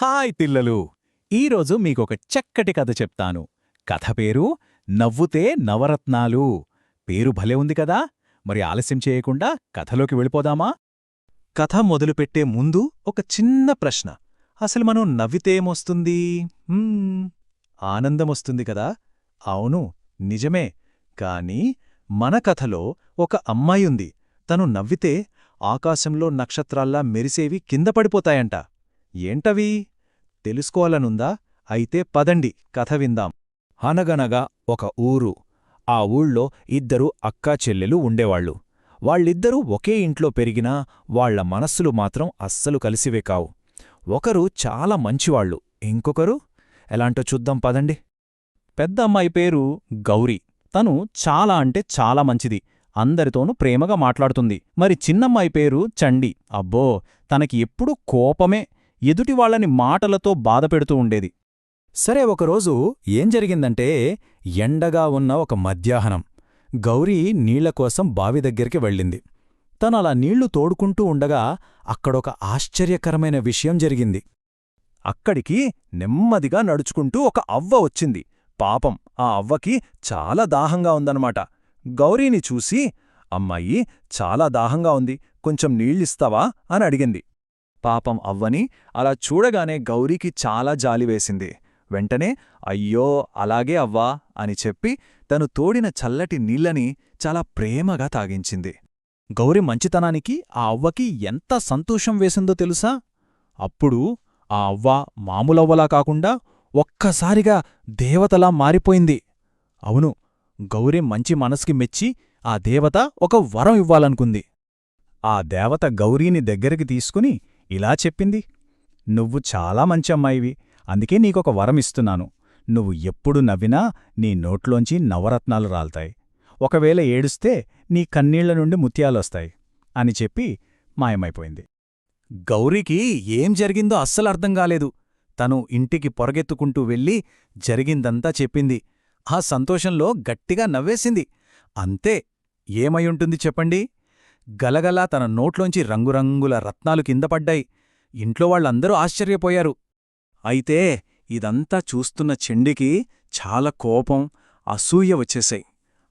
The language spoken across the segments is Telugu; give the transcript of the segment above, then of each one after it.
హాయ్ పిల్లలు ఈరోజు మీకొక చక్కటి కథ చెప్తాను. కథ పేరు నవ్వుతే నవరత్నాలు. పేరు భలే ఉంది కదా. మరి ఆలస్యం చేయకుండా కథలోకి వెళ్ళిపోదామా? కథ మొదలుపెట్టే ముందు ఒక చిన్న ప్రశ్న. అసలు మనం నవ్వితే ఏమొస్తుంది? ఆనందమొస్తుంది కదా. అవును నిజమే. కాని మన కథలో ఒక అమ్మాయుంది తను నవ్వితే ఆకాశంలో నక్షత్రాల్లా మెరిసేవి కింద పడిపోతాయంట. ఏంటవి? తెలుసుకోవాలనుందా? అయితే పదండి కథ విందాం. అనగనగా ఒక ఊరు. ఆ ఊళ్ళో ఇద్దరు అక్కా చెల్లెలు ఉండేవాళ్ళు. వాళ్ళిద్దరూ ఒకే ఇంట్లో పెరిగినా వాళ్ళ మనస్సులు మాత్రం అస్సలు కలిసివే కావు. ఒకరు చాలా మంచివాళ్ళు ఇంకొకరు? ఎలాంటో చూద్దాం పదండి. పెద్ద అమ్మాయి పేరు గౌరీ. తను చాలా అంటే చాలా మంచిది. అందరితోనూ ప్రేమగా మాట్లాడుతుంది. మరి చిన్నమ్మాయి పేరు చండి. అబ్బో తనకి ఎప్పుడూ కోపమే ఎదుటి వాళ్ళని మాటలతో బాధపెడుతూ ఉండేది. సరే ఒకరోజు ఏం జరిగిందంటే ఎండగా ఉన్న ఒక మధ్యాహ్నం గౌరీ నీళ్ళ కోసం బావి దగ్గరికి వెళ్ళింది. తనలా నీళ్ళు తోడుకుంటూ ఉండగా అక్కడొక ఆశ్చర్యకరమైన విషయం జరిగింది. అక్కడికి నెమ్మదిగా నడుచుకుంటూ ఒక అవ్వ వచ్చింది. పాపం ఆ అవ్వకి చాలా దాహంగా ఉందన్నమాట. గౌరీని చూసి అమ్మాయి చాలా దాహంగా ఉంది. కొంచెం నీళ్ళిస్తావా? అని అడిగింది. పాపం అవ్వని అలా చూడగానే గౌరీకి చాలా జాలివేసింది వెంటనే అయ్యో అలాగే అవ్వా అని చెప్పి తను తోడిన చల్లటి నీళ్ళని చాలా ప్రేమగా తాగించింది. గౌరి మంచితనానికి ఆ అవ్వకి ఎంత సంతోషం వేసిందో తెలుసా? అప్పుడు ఆ అవ్వ మామూలవ్వలా కాకుండా ఒక్కసారిగా దేవతలా మారిపోయింది. అవును గౌరీ మంచి మనసుకి మెచ్చి ఆ దేవత ఒక వరం ఇవ్వాలనుకుంది. ఆ దేవత గౌరీని దగ్గరికి తీసుకుని ఇలా చెప్పింది. నువ్వు చాలా మంచి అమ్మాయివి. అందుకే నీకొక వరమిస్తున్నాను నువ్వు ఎప్పుడు నవ్వినా నీ నోట్లోంచి నవరత్నాలు రాల్తాయి. ఒకవేళ ఏడుస్తే నీ కన్నీళ్ళ నుండి ముత్యాలొస్తాయి. అని చెప్పి మాయమైపోయింది. గౌరీకి ఏం జరిగిందో అస్సలు అర్థం కాలేదు. తను ఇంటికి పొరగెత్తుకుంటూ వెళ్ళి జరిగిందంతా చెప్పింది. ఆ సంతోషంలో గట్టిగా నవ్వేసింది. అంతే. ఏమయుంటుంది చెప్పండి? గలగలా తన నోట్లోంచి రంగురంగుల రత్నాలు కింద పడ్డాయి. ఇంట్లో వాళ్ళందరూ ఆశ్చర్యపోయారు. అయితే ఇదంతా చూస్తున్న చెండికి చాలా కోపం అసూయ వచ్చేశాయి.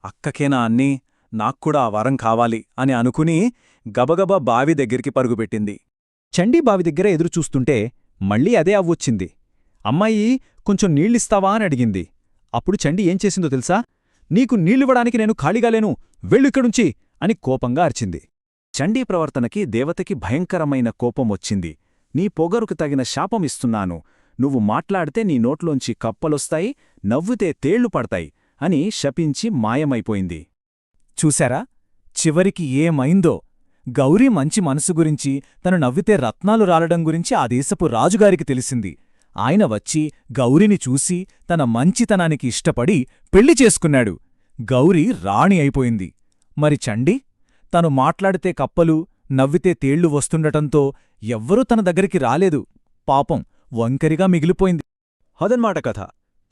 అక్కకేనా అన్నీ? నాక్కూడా ఆ వరం కావాలి అని అనుకుని గబగబా బావి దగ్గరికి పరుగుపెట్టింది చండీ బావి దగ్గర ఎదురుచూస్తుంటే మళ్ళీ అదే అవ్వొచ్చింది అమ్మాయి కొంచెం నీళ్ళిస్తావా? అని అడిగింది. అప్పుడు చండి ఏం చేసిందో తెలుసా? నీకు నీళ్ళివ్వడానికి నేను ఖాళీగా లేను. వెళ్ళిక్కడుంచి అని కోపంగా అర్చింది. చండీ ప్రవర్తనకి దేవతకి భయంకరమైన కోపం వచ్చింది. నీ పొగరుకు తగిన శాపం ఇస్తున్నాను. నువ్వు మాట్లాడితే నీ నోట్లోంచి కప్పలొస్తాయి నవ్వుతే తేళ్ళు పడతాయి అని శపించి మాయమైపోయింది. చూశారా? చివరికి ఏమైందో? గౌరీ మంచి మనసు గురించి తను నవ్వితే రత్నాలు రాలడం గురించి ఆ దేశపు రాజుగారికి తెలిసింది. ఆయన వచ్చి గౌరిని చూసి తన మంచితనానికి ఇష్టపడి పెళ్ళి చేసుకున్నాడు. గౌరీ రాణి అయిపోయింది. మరి చండి? తను మాట్లాడితే కప్పలు నవ్వితే తేళ్ళు వస్తుండటంతో ఎవ్వరూ తన దగ్గరికి రాలేదు. పాపం వంకరిగా మిగిలిపోయింది. అదన్మాట కథ.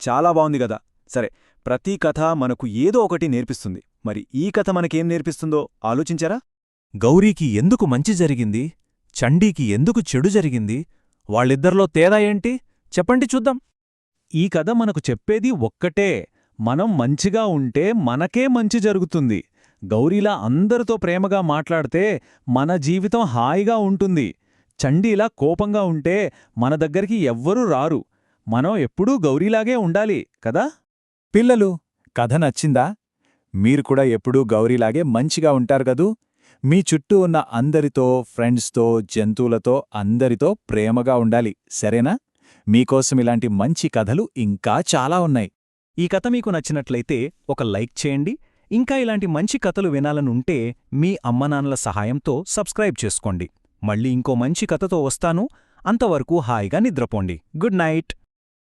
చాలా బావుంది గదా. సరే ప్రతి కథ మనకు ఏదో ఒకటి నేర్పిస్తుంది. మరి ఈ కథ మనకేం నేర్పిస్తుందో ఆలోచించారా? గౌరీకి ఎందుకు మంచి జరిగింది? చండీకి ఎందుకు చెడు జరిగింది? వాళ్ళిద్దరిలో తేడా ఏంటి? చెప్పండి చూద్దాం. ఈ కథ మనకు చెప్పేది ఒక్కటే. మనం మంచిగా ఉంటే మనకే మంచి జరుగుతుంది. గౌరీలా అందరితో ప్రేమగా మాట్లాడితే మన జీవితం హాయిగా ఉంటుంది. చండీలా కోపంగా ఉంటే మన దగ్గరికి ఎవ్వరూ రారు. మనం ఎప్పుడూ గౌరీలాగే ఉండాలి కదా? పిల్లలు కథ నచ్చిందా? మీరు కూడా ఎప్పుడూ గౌరీలాగే మంచిగా ఉంటారు గదూ మీ చుట్టూ ఉన్న అందరితో ఫ్రెండ్స్తో జంతువులతో అందరితో ప్రేమగా ఉండాలి సరేనా? మీకోసం ఇలాంటి మంచి కథలు ఇంకా చాలా ఉన్నాయి. ఈ కథ మీకు నచ్చినట్లయితే ఒక లైక్ చేయండి ఇంకా ఇలాంటి మంచి కథలు వినాలనుంటే మీ అమ్మనాన్నల సహాయంతో సబ్స్క్రైబ్ చేసుకోండి. మళ్ళీ ఇంకో మంచి కథతో వస్తాను. అంతవరకు హాయిగా నిద్రపోండి. Good night.